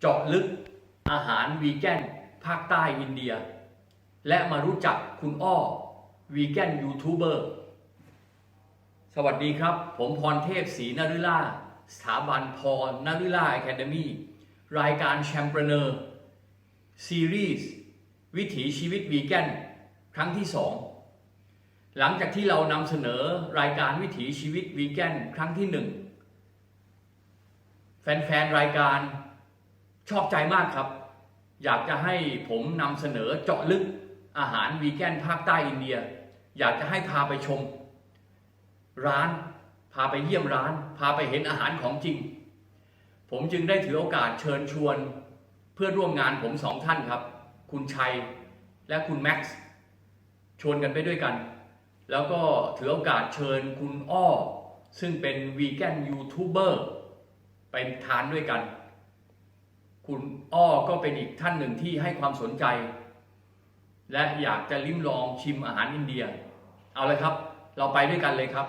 เจาะลึกอาหารวีแกนภาคใต้อินเดีย และมารู้จักคุณอ้อวีแกนยูทูบเบอร์สวัสดีครับ ผมพรเทพศรีนฤล่าสถาบันพรนฤล่าแคดมีรายการแชมเปเนอร์ซีรีส์วิถีชีวิตวีแกนครั้งที่ 2 หลังจากที่เรานำเสนอรายการวิถีชีวิตวีแกนครั้งที่ 1 แฟนๆ รายการ ชอบใจมากครับ อยากจะให้ผมนำเสนอเจาะลึกอาหารวีแกนภาคใต้อินเดีย อยากจะให้พาไปชม ร้าน พาไปเยี่ยมร้าน พาไปเห็นอาหารของจริง ผมจึงได้ถือโอกาสเชิญชวนเพื่อนร่วมงานผมสองท่านครับ คุณชัยและคุณแม็กซ์ชวนกันไปด้วยกัน แล้วก็ถือโอกาสเชิญคุณอ้อ ซึ่งเป็นวีแกนยูทูบเบอร์ไปทานด้วยกัน คุณอ้อก็เป็นอีกท่านหนึ่งที่ให้ความสนใจ และอยากจะลิ้มลองชิมอาหารอินเดีย เอาเลยครับ เราไปด้วยกันเลยครับ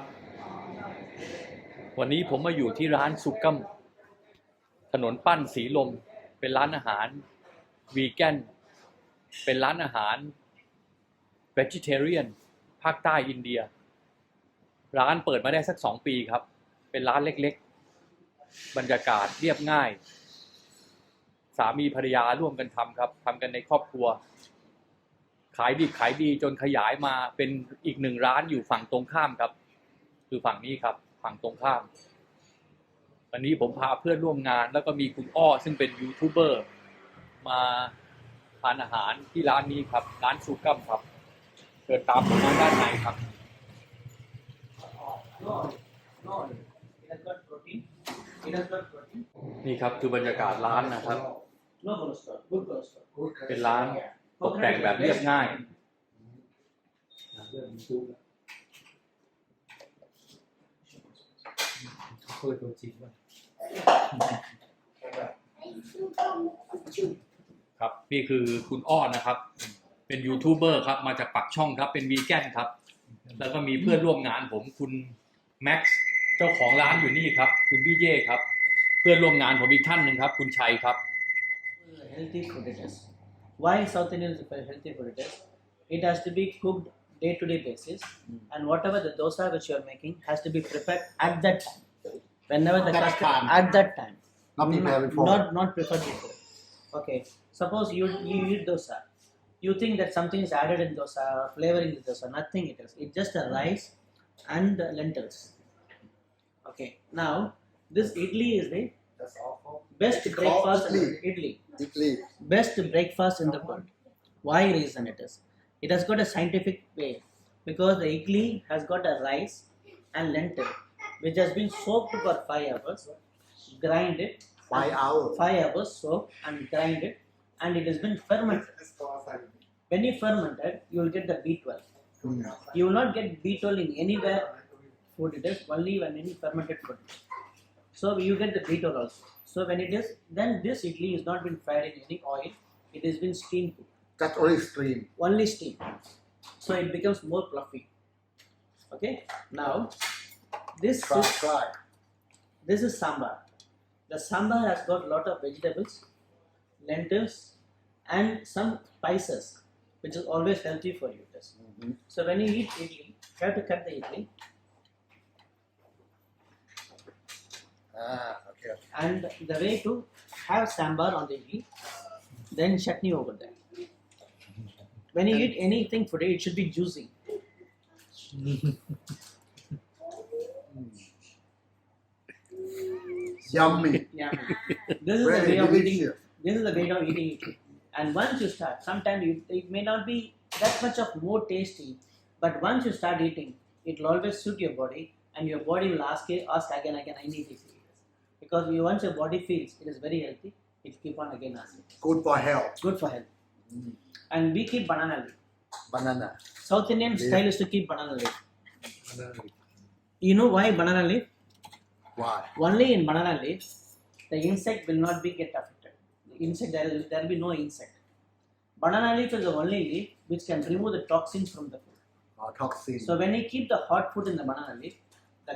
วันนี้ผมมาอยู่ที่ร้านสุกัมถนนปั้นสีลม เป็นร้านอาหารวีแกนเป็นร้านอาหาร vegetarian ภาคใต้อินเดีย ร้านเปิดมาได้สักสองปีครับ เป็นร้านเล็กๆ บรรยากาศเรียบง่ายามีภรรยาร่วมกันทำครับทำกันในครอบครัว ขายดีขายดีจนขยายมาเป็นอีกหนึ่งร้านอยู่ฝั่งตรงข้ามครับ คือฝั่งนี้ครับ ฝั่งตรงข้าม วันนี้ผมพาเพื่อนร่วมงาน แล้วก็มีคุณอ้อซึ่งเป็นยูทูบเบอร์มาทานอาหารที่ร้านนี้ครับ ร้านซูกัมครับเดินตามผมมาด้านในครับ นี่ครับคือบรรยากาศร้านนะครับ No cholesterol, good cholesterol. เป็นร้านตกแต่งแบบเรียบง่ายครับนี่คือคุณอ้อนะครับ เป็นยูทูบเบอร์ครับ มาจากปักช่องครับ เป็นวีแกนครับ แล้วก็มีเพื่อนร่วมงานผมคุณแม็กซ์เจ้าของร้านอยู่นี่ครับ คุณพี่เย่ครับ เพื่อนร่วมงานผมอีกท่านหนึ่งครับ คุณชัยครับ Healthy is. Why South Indian is a healthy food it has to be cooked day to day basis, hmm. and whatever the dosa which you are making has to be prepared at that time. Whenever the That customer time. at that time. Not hmm. prepared before. Not not prepared before. Okay. Suppose you you eat dosa. You think that something is added in dosa, flavoring the dosa. Nothing it is. It's just a hmm. rice and the lentils. Okay. Now this idli is the. Best It's breakfast in the. Italy. Best breakfast in the world. Why reason it is? It has got a scientific way because the idli has got a rice and lentil which has been soaked for five hours, grind it, Five hours. five hours soak and grind it, and it has been fermented. When you ferment it, you will get the B12. Mm. You will not get B12 in anywhere food it is only when any fermented food. So you get the B12 also. So when it is, then this idli is not been fried in any oil. It has been steamed, That's only steam. only steam. So it becomes more fluffy. Okay. Now this Try, is, try. this is sambar. The sambar has got lot of vegetables, lentils, and some spices, which is always healthy for you. This. Mhm. So when you eat idli, you have to cut the idli Ah, okay. and the way to have sambar on the idli, then chutney over there. When you eat anything today, it should be juicy. Yummy. This is the way of eating. delicious. This is the way of eating it. And once you start, sometimes you, it may not be that much of more tasty, but once you start eating, it will always suit your body, and your body will ask ask again, again, I need this. Because you, once your body feels it is very healthy, it keep on again asking. Good for health. Good for health. Mm. And we keep banana leaf. Banana. South Indian Yeah. style is to keep banana leaf. Banana leaf. You know why banana leaf? Why? Only in banana leaf, the insect will not be get affected. The insect there will there will be no insect. Banana leaf is the only leaf which can remove the toxins from the food. Uh, toxin. So when you keep the hot food in the banana leaf,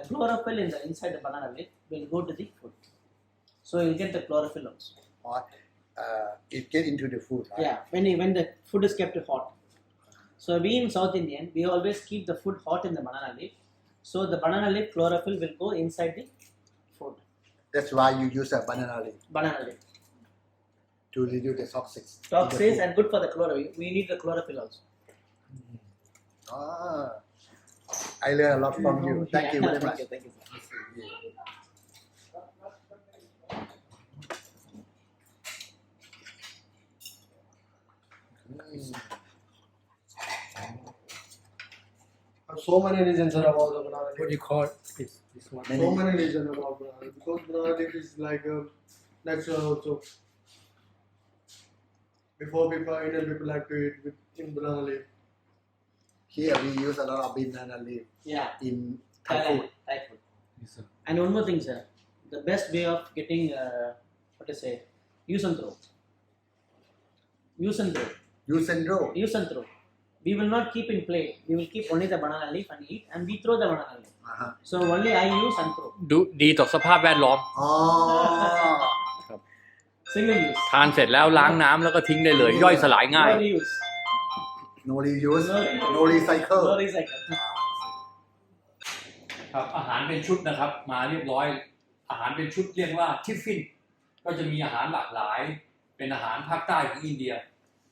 the chlorophyll in the inside the banana leaf will go to the food. So you'll get the chlorophyll also. Hot. uh, it get into the food, right? Yeah, when when the food is kept hot. So we in South Indian, we always keep the food hot in the banana leaf. So the banana leaf chlorophyll will go inside the food. That's why you use a banana leaf Banana leaf. to reduce the toxics. in the Toxins and good for the chlorophyll. We need the chlorophyll also. Ah, I learned a lot from you. Thank you very much. thank much. You, thank you. sir. Mm. So many reasons are about the banana What do you call? This, this one. Many- So many reasons about banana because banana leaf is like a natural also. Before people, Indian people like to eat with in banana leaf. Here we use a lot of banana leaf Yeah, in Thai Thailand, food. Thai food. Yes, sir. And one more thing, sir. The best way of getting uh, what to say, use and throw. Use and throw. Use and throw. Use and throw. We will not keep in plate. We will keep only the banana leaf and eat, and we throw the banana leaf. Uh-huh. So only I use and throw. ดูดีต่อสภาพแวดล้อม Oh, Single use. ทานเสร็จแล้วล้างน้ำแล้วก็ทิ้งได้เลย ย่อยสลายง่าย No reuse. no recycle No recycle. ครับอาหารเป็นชุดนะครับ มาเรียบร้อย อาหารเป็นชุดเรียกว่าทิฟฟิน ก็จะมีอาหารหลากหลาย เป็นอาหารภาคใต้ของอินเดีย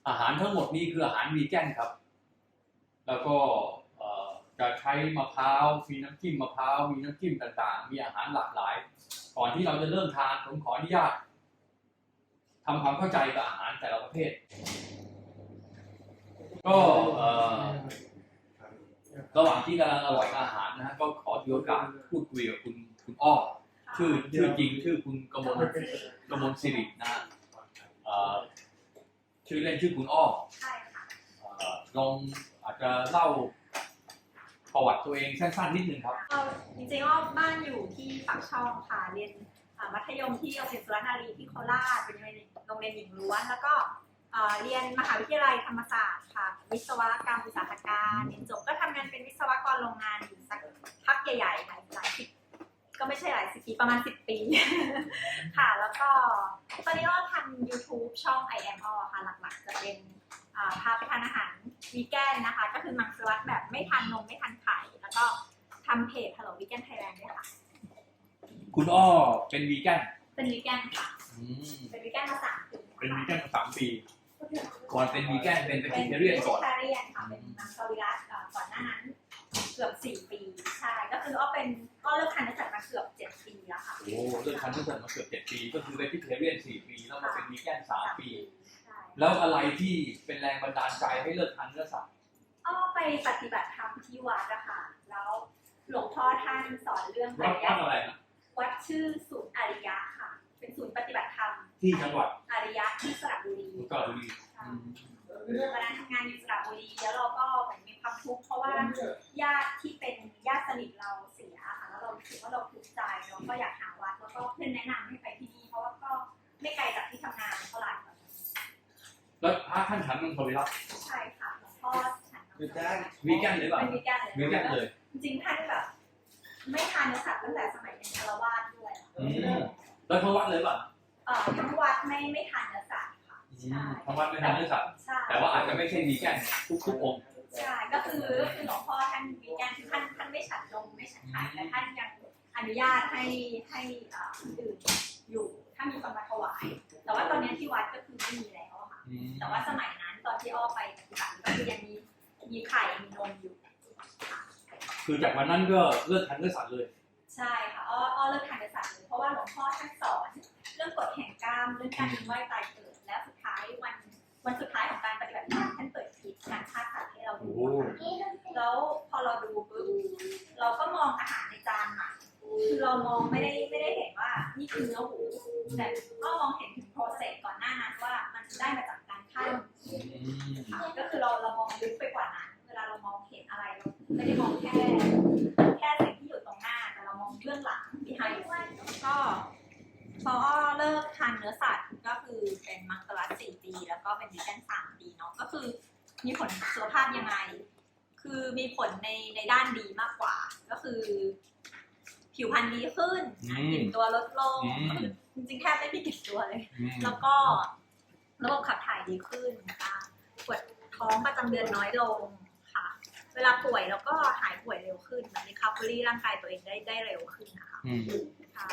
อาหารทั้งหมดนี้คืออาหารวีแกนครับ แล้วก็เอ่อจะใช้มะพร้าวมีน้ำจิ้มมะพร้าวมีน้ำจิ้มต่างๆ มีอาหารหลากหลาย ก่อนที่เราจะเริ่มทานผมขออนุญาตทำความเข้าใจกับอาหารแต่ละประเภท ก็เออระหว่างที่กำลังอร่อยอาหารนะฮะก็ขอถือโอกาสพูดคุยกับคุณคุณอ้อชื่อชื่อจริงชื่อคุณกมลกมลสิรินะฮะชื่อเล่นชื่อคุณอ้อใช่ค่ะลองอาจจะเล่าประวัติตัวเองสั้นๆนิดนึงครับจริงๆว่าบ้านอยู่ที่ปากช่องค่ะเรียนมัธยมที่โรงเรียนสุรนารีที่โคราชเป็นโรงเรียนหญิงล้วนแล้วก็ เอ่อเรียนมหาวิทยาลัยธรรมศาสตร์ค่ะ วิศวกรรมอุตสาหการเรียนจบก็ทำงานเป็นวิศวกรโรงงานอยู่สักพักใหญ่ๆหลายหลายสิบก็ไม่ใช่หลายสิบปีประมาณสิบปี ค่ะ แล้วก็ตอนนี้ก็ทำ YouTube ช่อง I am all ค่ะ หลักๆ จะเป็นอ่าพาไปทานอาหารวีแกนนะคะ ก็คือมังสวิรัตแบบไม่ทานนมไม่ทานไข่แล้วก็ทำเพจ Hello Vegan Thailand ด้วยค่ะ คุณอ้อเป็นวีแกนเป็นวีแกนค่ะอืมเป็นวีแกนมาสามปีเป็นวีค่ะแกนมาสามปี ก่อนเป็นวีแกนเป็นเป็นเป็นเทเรียนก่อนเรียนค่ะเป็นมังสวิรัตเอ่อก่อนหน้านั้นเกือบสี่ปีใช่ก็คืออ้อเป็นก็เลิกทานเนื้อสัตว์มาเกือบเจ็ดปีแล้วค่ะโอ้เลิกทานเนื้อสัตว์มาเกือบเจ็ดปี ก็คือเป็นพิเทเรียนสี่ปีแล้วมาเป็นวีแกนสามปีใช่แล้วอะไรที่เป็นแรงบันดาลใจให้เลิกทานเนื้อสัตว์อ้อไปปฏิบัติธรรมที่วัดอะค่ะแล้วหลวงพ่อท่านสอนเรื่องวัดยะวัดอะไรนะวัดชื่อศูนย์อริยะค่ะ เป็นศูนย์ปฏิบัติธรรมที่จังหวัดอริยะที่สระบุรีอุตรดิตถ์ ใช่วันนั้นทำงานอยู่สระบุรีแล้วเราก็เหมือนมีความทุกข์เพราะว่าญาติที่เป็นญาติสนิทเราเสียค่ะแล้วเรารู้สึกว่าเราทุกข์ใจเราก็อยากหาวัดแล้วก็เพื่อนแนะนำให้ไปที่นี่เพราะว่าก็ไม่ไกลจากที่ทำงานเท่าไหร่แล้วพระท่านฉันมังสวิรัตใช่ค่ะหลวงพ่อฉัน With that, วีแกนหรือเปล่าเป็นวิแกนเลยวีแกนเลย จริงๆท่านแบบ ไม่ทานเนื้อสัตว์ตั้งแต่สมัยเป็นคารวาสด้วยอืมแล้วทั้งวัดเลยเปล่า เอ่อทั้งวัดไม่ไม่ทานเนื้อสัตว์ค่ะใช่ ทั้งวัดไม่ทานเนื้อสัตว์ใช่แต่ว่าอาจจะไม่ใช่วีแกนทุกทุกๆองค์ใช่ก็คือคือหลวงพ่อท่านวีแกนคือท่านท่านไม่ฉันนมไม่ฉันไข่แต่ท่านยังอนุญาตให้ให้เอ่อดื่มอยู่ถ้ามีคนมาถวาย แต่ว่าตอนนี้ที่วัดก็คือไม่มีแล้วอะค่ะ แต่ว่าสมัยนั้นตอนที่อ้อไปปฏิบัติก็คือยังมีมีไข่มีนมอยู่คือจากวันนั้นก็เลิกทานเนื้อสัตว์เลย ใช่ค่ะอ้ออ้อเลิกทานเนื้อสัตว์เลยเพราะว่าหลวงพ่อท่านสอน เรื่องกฎแห่งกรรมเรื่องการมีว่ายตายเกิด แล้วสุดท้ายวัน วันสุดท้ายของการปฏิบัติธรรมท่านเปิดคลิปการฆ่าสัตว์ให้เราดูอะค่ะแล้วพอเราดูปุ๊บเราก็มองอาหารในจานใหม่คือเรามองไม่ได้ไม่ได้เห็นว่านี่คือเนื้อหมูแต่ก็มองเห็น มีผลสุขภาพยังไง คือมีผลในในด้านดีมากกว่า ก็คือ ผิวพรรณดีขึ้นอืมกลิ่นตัวลดลงอืมก็คือจริงๆแทบไม่มีกลิ่นตัวเลย อืม แล้วก็ระบบขับถ่ายดีขึ้นนะคะปวดท้องประจำเดือนน้อยลงค่ะ เวลาป่วยแล้วก็หายป่วยเร็วขึ้นเหมือน recovery ร่างกายตัวเองได้ได้เร็วขึ้นนะคะอืมค่ะ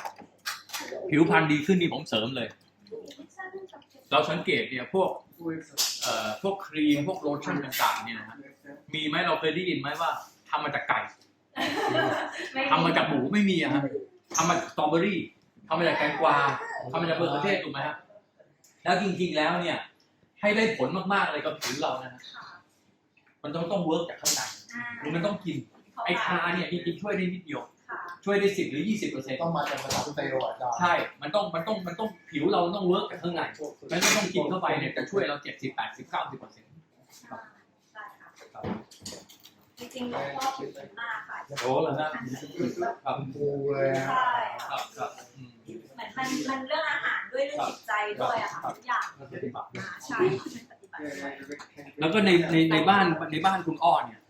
ผิวพรรณดีขึ้นนี่ผมเสริมเลยเราสังเกตเนี่ยพวกเอ่อพวกครีมพวกโลชั่นต่างๆเนี่ยนะฮะมีไหมเราเคยได้ยินไหมว่าทำมาจากไก่ทำมาจากหมูไม่มีอะฮะทำมาจากสตรอเบอรี่ทำมาจากแตงกวาทำมาจากเบอร์ประเทศถูกไหมฮะแล้วจริงๆแล้วเนี่ย ให้ได้ผลมากๆเลยกับผิวเรานะฮะค่ะมันต้องต้องเวิร์กจากข้างในอ่าหรือมันต้องกินไอ้ทาเนี่ยจริงๆช่วยได้นิดเดียวค่ะ ช่วยได้สิบหรือยี่สิบเปอร์เซ็นต์ต้องมาจากภาษาเซลล์อาจารย์ใช่ มันต้องมันต้องมันต้องผิวเราต้องเวิร์กจากข้างในไม่ไม่ต้องกินเข้าไปเนี่ยจะช่วยเราเจ็ดสิบแปดสิบเก้าสิบเปอร์เซ็นต์ใช่ใช่ค่ะจริงๆหลวงพ่อผิวดีมากค่ะโอ้แล้วนะครัฟูเลยอะใช่คค่ะรับครับอืมเหมือนมันมันเรื่องอาหารด้วยเรื่องจิตใจด้วยอะค่ะทุกอย่างปฏิบัติอ่าใช่เป็นปฏิบัติด้วยแล้วก็ในในในบ้านในบ้านคุณอ้อเนี่ย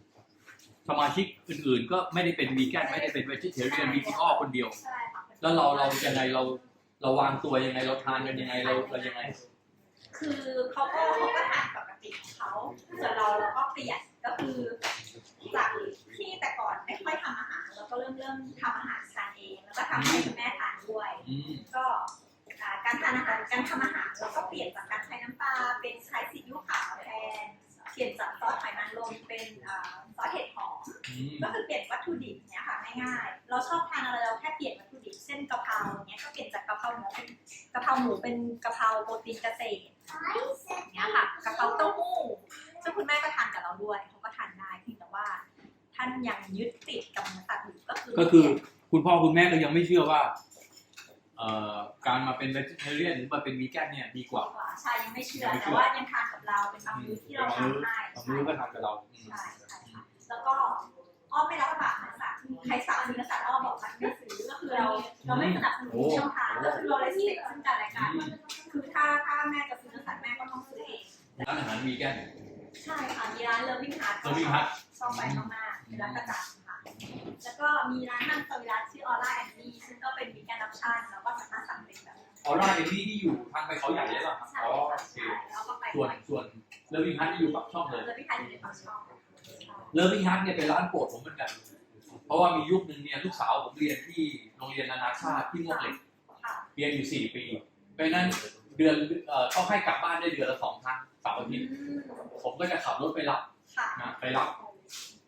สมาชิกอื่นๆ ก็ไม่ได้เป็นวีแกนไม่ได้เป็นเวจิเทเรียนมีคุณอ้อคนเดียว ใช่ค่ะแล้วเราเรายังไงเราเราวางตัวยังไงเราทานกันยังไงเราเรายังไง คือเขาก็เขาก็ทานปกติของเขาส่วนเราเราก็เปลี่ยนก็คือจากที่แต่ก่อนไม่ค่อยทำอาหารเราก็เริ่มเริ่มทำอาหารทานเองแล้วก็ทำให้คุณแม่ทานด้วย อืมก็อ่าการทานอาหารการทำอาหารเราก็เปลี่ยนจากการใช้น้ำ เพราหมูเป็นกะเพราโปรตีนเกษตรเนี้ยค่ะกะเพราเต้าหู้ซึ่งคุณแม่ก็ทานกับเราด้วยเขาก็ทานได้เพียงแต่ว่า ท่านยังยึดติดกับเนื้อสัตว์อยู่ก็คือก็คือคุณพ่อคุณแม่ก็ยังไม่เชื่อว่าเอ่อการมาเป็นเวจิเทเรียนหรือมาเป็นวีแกนเนี่ยดีกว่าดีกว่าใช่ยังไม่เชื่อแต่ว่ายังทานกับเราเป็นบางมื้อที่เราทำให้บางมื้อก็ทำกับเราอืมใช่ใช่ค่ะแล้วก็อ้อมไม่รับประทานเนื้อสัตว์ ใครสั่งซื้อเนื้อสัตว์อ้อมบอกมันไม่ซื้อก็คือเราเราไม่สนับสนุนช่องทางก็คือเราเลยสเต็กซึ่งกันและกันคือถ้าถ้าแม่จะซื้อเนื้อสัตว์แม่ก็ต้องซื้อเองร้านอาหารวีแกนใช่ค่ะมีร้านเลิฟวิ่งฮาร์ด Loving Heart ชอบไปมากๆเป็นร้านประจำค่ะแล้วก็มีร้านนั่งสวิรัตชื่อออร่าแอนดี้ซึ่งก็เป็นวีแกนออปชั่นแล้วก็สามารถสั่งเป็นแบบออร่าเอมี่ที่อยู่ทางไปเขาใหญ่เลยป่ะครับใช่อ๋อค่ะโอเคใช่แล้วก็ไปส่วนส่วนเลิฟวิ่งฮัทที่อยู่ปากช่องเลยเลิฟวิ่งฮาร์ดอยู่ในปากช่องเลิฟวิ่งฮัทเนี่ยเป็นร้านโปรดผมเหมือนกัน เพราะว่ามียุคหนึ่งเนี่ยลูกสาวผมเรียนที่โรงเรียนนานาชาติที่มวกเหล็กค่ะเรียนอยู่สี่ปีเพราะฉะนั้นเดือนเอ่อเขาให้กลับบ้านได้เดือนละสองครั้งเสาร์อาทิตย์อืมผมก็จะขับรถไปรับค่ะนะไปรับ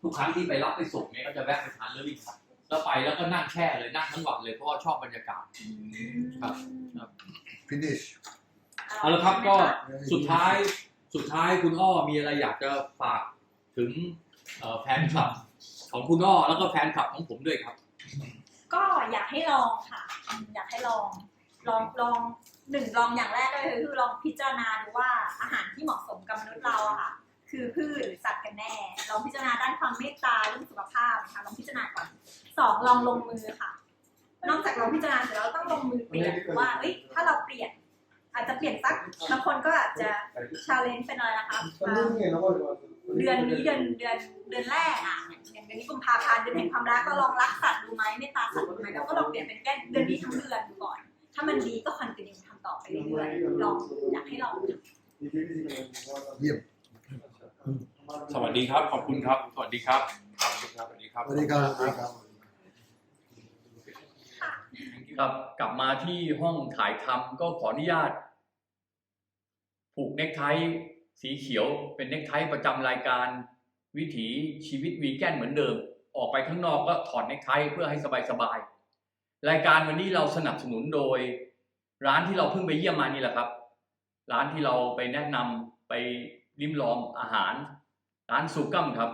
ทุกครั้งที่ไปรับไปส่งเนี่ยก็จะแวะไปทานเลิฟวิ่งฮัทแล้วไปแล้วก็นั่งแช่เลยนั่งทั้งวันเลยเพราะว่าชอบบรรยากาศครับ finish เอาละครับก็สุดท้ายสุดท้ายคุณอ้อมีอะไรอยากจะฝากถึงเอ่อแฟนคลับ ของคุณอ้อแล้วก็แฟนคลับของผมด้วยครับ ก็อยากให้ลองค่ะอืมอยากให้ลองลองลองหนึ่งลองอย่างแรกก็คือลองพิจารณาดูว่าอาหารที่เหมาะสมกับมนุษย์เราอะค่ะ คือพืชหรือสัตว์กันแน่ลองพิจารณาด้านความเมตตาเรื่องสุขภาพนะคะลองพิจารณาก่อนสองลองลงมือค่ะ นอกจากลองพิจารณาเสร็จแล้วเราต้องลงมือเปลี่ยนว่าเอ้ยถ้าเราเปลี่ยน อาจจะเปลี่ยนสักบางคนก็อาจจะชาเลนจ์เป็นอะไรนะคะอ่าเดือนนี้เดือนเดือนเดือนแรกอะ อย่างเดือนนี้กุมภาพันธ์เดือนแห่งความรักก็ลองรักสัตว์ดูไหมเมตตาสัตว์ดูไหมแล้วก็ลองเปลี่ยนเป็นแค่เดือนนี้ทั้งเดือนดูก่อน ถ้ามันดีก็คอนติเนียทำต่อไปเรื่อยๆลองอยากให้ลองเยี่ยมสวัสดีครับ ขอบคุณครับ สวัสดีครับสวัสดีครับ สวัสดีครับ สวัสดีครับ ครับ กลับมาที่ห้องถ่ายทำก็ขออนุญาต ผูกเน็กไทสีเขียวเป็นเน็กไทประจำรายการ วิถีชีวิตวีแกนเหมือนเดิม ออกไปข้างนอกก็ถอดเน็กไทเพื่อให้สบายๆ รายการวันนี้เราสนับสนุนโดย ร้านที่เราเพิ่งไปเยี่ยมมานี่แหละครับ ร้านที่เราไปแนะนำไปริมลองอาหาร ร้านซูกัมครับ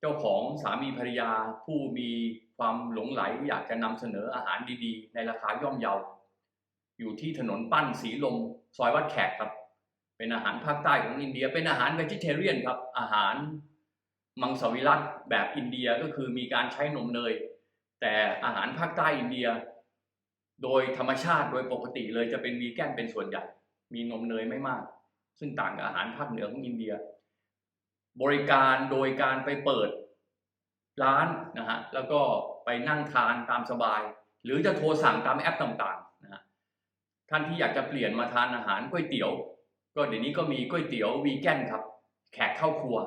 เจ้าของสามีภรรยาผู้มีความหลงไหลอยากจะนำเสนออาหารดีๆ ในราคาย่อมเยา อยู่ที่ถนนปั้นสีลมซอยวัดแขกครับ เป็นอาหารภาคใต้ของอินเดีย เป็นอาหารเวจิเทเรียนครับ อาหารมังสวิรัตแบบอินเดียก็คือมีการใช้นมเนย แต่อาหารภาคใต้อินเดีย โดยธรรมชาติโดยปกติเลยจะเป็นวีแกนเป็นส่วนใหญ่ มีนมเนยไม่มาก ซึ่งต่างกับอาหารภาคเหนือของอินเดีย บริการโดยการไปเปิดร้านนะฮะ แล้วก็ไปนั่งทานตามสบาย หรือจะโทรสั่งตามแอปต่างๆนะฮะ ท่านที่อยากจะเปลี่ยนมาทานอาหารก๋วยเตี๋ยว ก็เดี๋ยวนี้ก็มีก๋วยเตี๋ยววีแกนครับ แขกเข้าครัว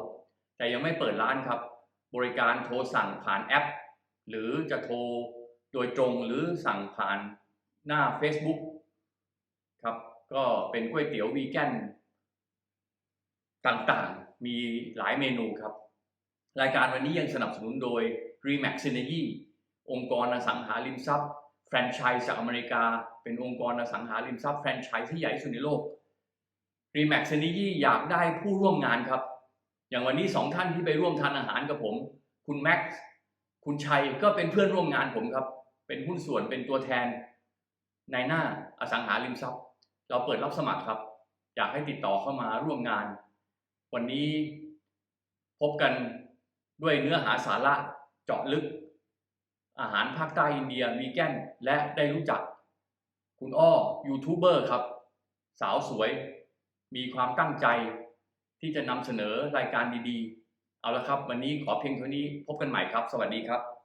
แต่ยังไม่เปิดร้านครับ บริการโทรสั่งผ่านแอป หรือจะโทรโดยตรงหรือสั่งผ่านหน้า Facebook ครับ ก็เป็นก๋วยเตี๋ยววีแกนต่างๆ มีหลายเมนูครับ รายการวันนี้ยังสนับสนุนโดย Remax Synergy องค์กรอสังหาริมทรัพย์ แฟรนไชส์จากอเมริกา เป็นองค์กรอสังหาริมทรัพย์แฟรนไชส์ที่ใหญ่สุดในโลก Remax Synergy อยากได้ผู้ร่วมงานครับ อย่างวันนี้สองท่านที่ไปร่วมทานอาหารกับผม คุณแม็กซ์คุณชัยก็เป็นเพื่อนร่วมงานผมครับ เป็นหุ้นส่วนเป็นตัวแทนในหน้าอสังหาริมทรัพย์ เราเปิดรับสมัครครับ อยากให้ติดต่อเข้ามาร่วมงาน วันนี้พบกันด้วยเนื้อหาสาระเจาะลึก อาหารภาคใต้อินเดียวีแกนและได้รู้จัก คุณอ้อยูทูบเบอร์ครับ สาวสวย มีความตั้งใจที่จะนำเสนอรายการดีๆ เอาละครับ วันนี้ขอเพียงเท่านี้พบกันใหม่ครับ สวัสดีครับ